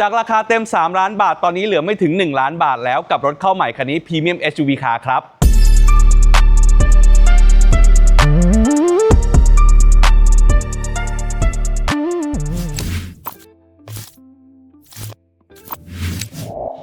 จากราคาเต็ม 3 ล้านบาทตอนนี้เหลือไม่ถึง 1 ล้านบาทแล้วกับรถเข้าใหม่คันนี้ Premium SUV Car ครับ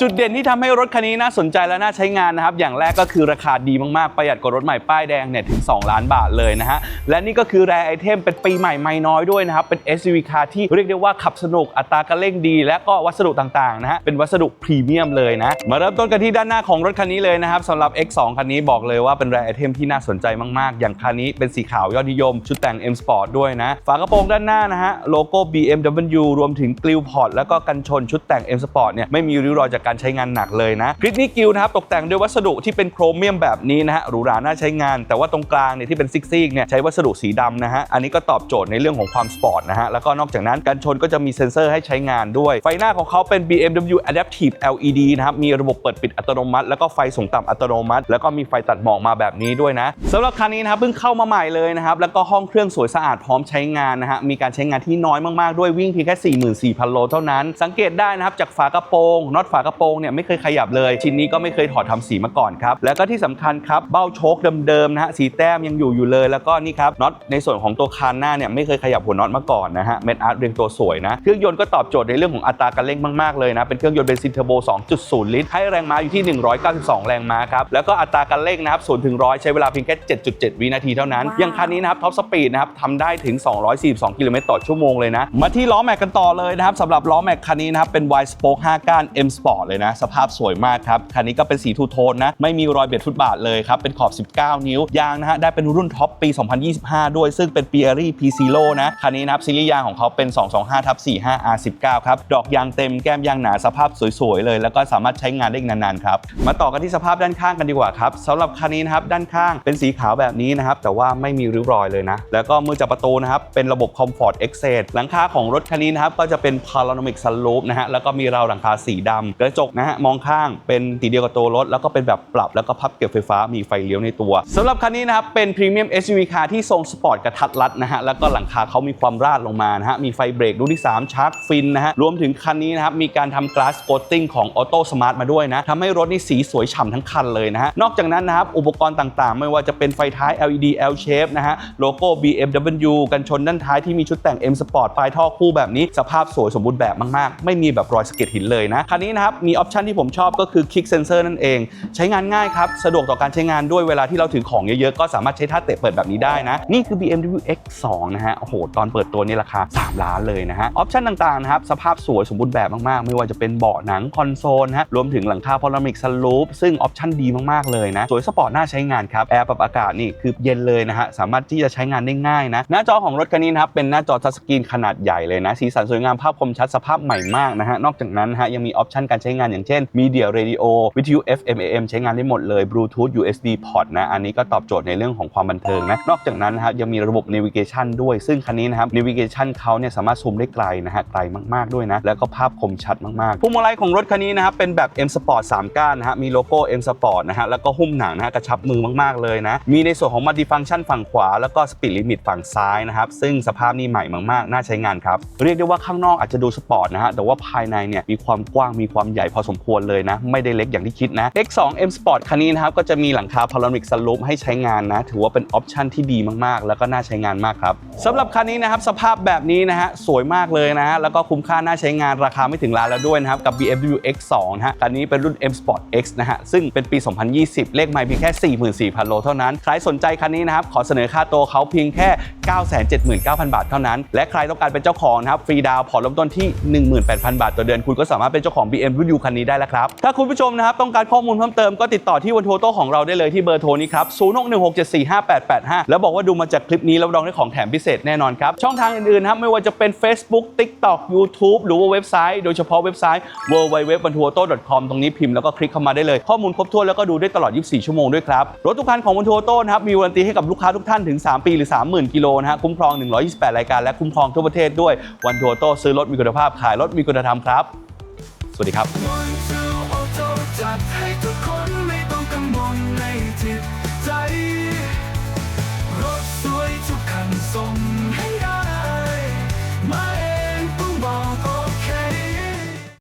จุดเด่นที่ทำให้รถคันนี้น่าสนใจและน่าใช้งานนะครับ อย่างแรกก็คือราคาดีมากๆ ประหยัดกว่ารถใหม่ป้ายแดงเนี่ยถึง 2 ล้านบาทเลยนะฮะ และนี่ก็คือแรไอเทมเป็นปีใหม่ไม่น้อยด้วยนะครับ เป็น SUV คาร์ที่เรียกได้ว่าขับสนุกอัตราการเร่งดี และก็วัสดุต่างๆนะฮะ เป็นวัสดุพรีเมียมเลยนะ มาเริ่มต้นกันที่ด้านหน้าของรถคันนี้เลยนะครับสำหรับ X2 คันนี้บอกเลยว่าเป็นแรไอเทมที่น่าสนใจมากๆ อย่างคันนี้เป็นสีขาวยอดนิยม ชุดแต่ง M Sport ด้วยนะ ฝากระโปรงด้านหน้านะฮะโลโก้ BMW รวมถึงกลิวพอร์ตแล้วก็กันชนชุดแต่ง M Sport เนี่ยไม่มีริ้วรอยจากการใช้งานหนักเลยนะคลิปนี้กิลนะครับตกแต่งด้วยวัสดุที่เป็นโครเมียมแบบนี้นะฮะหรูหราน่าใช้งาน แต่ว่าตรงกลางเนี่ยที่เป็นซิกซิกเนี่ยใช้วัสดุสีดำนะฮะอันนี้ก็ตอบโจทย์ในเรื่องของความสปอร์ตนะฮะแล้วก็นอกจากนั้นกันชนก็จะมีเซ็นเซอร์ให้ใช้งานด้วยไฟหน้าของเขาเป็น BMW Adaptive LED นะครับมีระบบเปิดปิดอัตโนมัติ แล้วก็ไฟสูงต่ำอัตโนมัติ แล้วก็มีไฟตัดหมอกมาแบบนี้ด้วยนะสำหรับคันนี้นะครับเพิ่งเข้ามาใหม่เลยนะครับแล้วก็ห้องเครื่องสวยสะอาดพร้อมใช้งานนะฮะมีการใช้งานที่น้อยมากๆด้วยวิ่งเพียงแค่ 44,000 โลเท่านั้น สังเกตได้นะครับจากฝากระโปรงน็อตฝากระโปรงเนี่ยไม่เคยขยับเลย ชิ้นนี้ก็ไม่เคยถอดทำสีมาก่อนครับแล้วก็ที่สำคัญครับเบ้าโชคเดิมๆนะฮะสีแต้มยังอยู่อยู่เลย แล้วก็นี่ครับน็อตในส่วนของตัวคานหน้าเนี่ยไม่เคยขยับหัวน็อตมาก่อนนะฮะเม็ดอาร์ตเรียงตัวสวยนะเครื่องยนต์ก็ตอบโจทย์ในเรื่องของอัตราการเร่งมากๆเลยนะเป็นเครื่องยนต์เบนซินเทอร์โบ 2.0 ลิตรให้แรงม้าอยู่ที่ 192 แรงม้าครับแล้วก็อัตราการเร่งนะครับ0ถึง100 ใช้เวลาเพียงแค่ 7.7 วินาทีเท่านั้นว้าวอย่างคันนี้นะครับท็อปสปีดนะครับทำได้ถึง 242 กิโลเมตรต่อชั่วโมงเลยนะมาที่ล้อแม็กกันต่อเลยนะครับสำหรับล้อแม็กคันนี้นะครับเป็น Y Spoke 5ก้าน M Sport เลยนะ สภาพสวยมากครับ คันนี้ก็เป็นสีทูโทนนะ ไม่มีรอยเบียดฟุตบาทเลยครับ เป็นขอบ 19 นิ้ว ยางนะฮะ ได้เป็นรุ่นท็อปปี 2025 ด้วย ซึ่งเป็น p i e r i P Zero นะ คันนี้นะครับซีรีส์ยางของเขาเป็น 225ทับ45 R19 ครับ ดอกยางเต็มแก้มยางหนาสภาพสวยๆเลย แล้วก็สามารถใช้งานได้อีกนานๆครับ มาต่อกันที่สภาพด้านข้างกันดีกว่าครับสำหรับคันนี้นะครับด้านข้างเป็นสีขาวแบบนี้นะครับแต่ว่าไม่มีริ้วรอยเลยนะแล้วก็มือจับประตูนะครับเป็นระบบ Comfort Exit หลังคาของรถคันนี้นะครับก็จะเป็น Panoramic Sunroof นะฮะแล้วก็มีราวหลังคาสีดำกระจกนะฮะมองข้างเป็นสีเดียวกับตัวรถ แล้วก็เป็นแบบปรับแล้วก็พับเก็บไฟฟ้ามีไฟเลี้ยวในตัวสำหรับคันนี้นะครับเป็น Premium SUV Car ที่ทรงสปอร์ตกระทัดรัดนะฮะแล้วก็หลังคาเขามีความราดลงมานะฮะมีไฟเบรกรุ่นที่ 3ชาร์กฟินนะฮะรวมถึงคันนี้นะครับมีการทำ Glass Coating ของ Auto Smart มาด้วยนะทำให้รถนี่สีสวยฉ่ำทั้งคันเลยนะฮะนอกจากนั้นนะครับอุปกรณ์ต่างๆ ไม่ว่าจะเป็นไฟท้าย LED L shape นะฮะโลโก้ BMW กันชนด้านท้ายที่มีชุดแต่ง M Sport ปลายท่อคู่แบบนี้ สภาพสวยสมบูรณ์แบบมากๆ ไม่มีแบบรอยสะเก็ดหินเลยนะคันนี้นะครับมีออปชันที่ผมชอบก็คือ Kick Sensor นั่นเอง ใช้งานง่ายครับ สะดวกต่อการใช้งานด้วยเวลาที่เราถือของเยอะๆ ก็สามารถใช้ท่าเตะเปิดแบบนี้ได้นะ นี่คือ BMW X2 นะฮะโอ้โหตอนเปิดตัวนี่ราคา 3 ล้านเลยนะฮะออปชันต่างๆนะครับสภาพสวยสมบูรณ์แบบมากๆ ไม่ว่าจะเป็นเบาะหนังคอนโซลนะฮะรวมถึงหลังคาพารามิกซันรูฟซึ่งออปชันดีมากๆเลยนะสวยสปอร์ตน่าใช้งานครับแอร์ปรับอากาศนี่คือเย็นเลยนะฮะสามารถที่จะใช้งานได้ง่ายนะหน้าจอของรถคันนี้นะครับเป็นหน้าจอทัชสกรีนขนาดใหญ่เลยนะสีสันสวยงามภาพคมชัดสภาพใหม่มากนะฮะนอกจากนั้นฮะยังมีออปชันการใช้งานอย่างเช่น Media Radio วิทยุ FM AM ใช้งานได้หมดเลย Bluetooth USB Port นะอันนี้ก็ตอบโจทย์ในเรื่องของความบันเทิงนะนอกจากนั้นนะครับยังมีระบบ Navigation ด้วยซึ่งคันนี้นะครับ Navigation เขาเนี่ยสามารถซูมได้ไกลนะฮะไกลมากๆด้วยนะแล้วก็ภาพคมชัดมากๆพวงมาลัยของรถคันนี้นะครับเป็นแบบ M Sport 3ก้านนะฮะมีโลโก้ M Sport นะฮะแล้วก็หุ้มหนังนะฮะกระชับมือมากๆเลยนะมีในส่วนของ Multifunction ฝั่งขวา แล้วก็ Speed Limit ฝั่งซ้ายนะครับซึ่งสภาพนี่ใหม่มากๆ น่าใช้งานครับเรียกได้ว่าข้างนอกอาจจะดูสปอร์ตนะฮะแต่ว่าภายในเนี่ยมีความกว้างมีความใหญ่พอสมควรเลยนะ ไม่ได้เล็กอย่างที่คิดนะ X2 M Sport คันนี้นะครับก็จะมีหลังคา Panoramic Sunroof ให้ใช้งานนะ ถือว่าเป็นออปชันที่ดีมากๆ แล้วก็น่าใช้งานมากครับสำหรับคันนี้นะครับสภาพแบบนี้นะฮะสวยมากเลยนะฮะแล้วก็คุ้มค่าน่าใช้งานราคาไม่ถึงล้านแล้วด้วยนะครับกับ BMW X2 นะฮะคันนี้เป็นรุ่น M Sport X นะฮะซึ่งเป็นปี 2020 เลขไมล์เพียงแค่ 44,000 โลเท่านั้นใครสนใจคันนี้นะครับขอเสนอค่าตัวเขาเพียงแค่ 979,000 บาทเท่านั้น และใครต้องการเป็นเจ้าของนะครับฟรีดาวน์ผ่อนเริ่มต้นที่ 18,000 บาทต่อเดือนคุณก็สามารถเป็นเจ้าของ BMW คันนี้ได้แล้วครับ ถ้าคุณผู้ชมนะครับต้องการข้อมูลเพิ่มเติมก็ติดต่อที่วันโทโต้ของเราได้เลยที่เบอร์โทรนี้ครับ 0616745885 แล้วบอกว่าดูมาจากคลิปนี้แล้วรองได้ของแถมพิเศษแน่นอนครับ ช่องทางอื่นๆนะครับไม่ว่าจะเป็น Facebook TikTok YouTube หรือว่าเว็บไซต์ โดยเฉพาะเว็บไซต์ www.vantuoto.com ตรงนี้พิมพ์แล้วก็คลิกเข้ามาได้เลย ข้อมูลครบถ้วนแล้วก็ดูได้ตลอด 24 ชั่วโมงด้วยครับ รถทุกคันของวันทัวโต้นะครับมีวารันตีให้กับลูกค้าทุกท่านถึง 3 ปีหรือ 30,000 กิโลนะฮะคุ้มครอง 128 รายการและคุ้มครองทั่วประเทศด้วยวันทัวโต้ซื้อรถมีคุณภาพขายรถมีคุณธรรมครับ สวัสดีครับ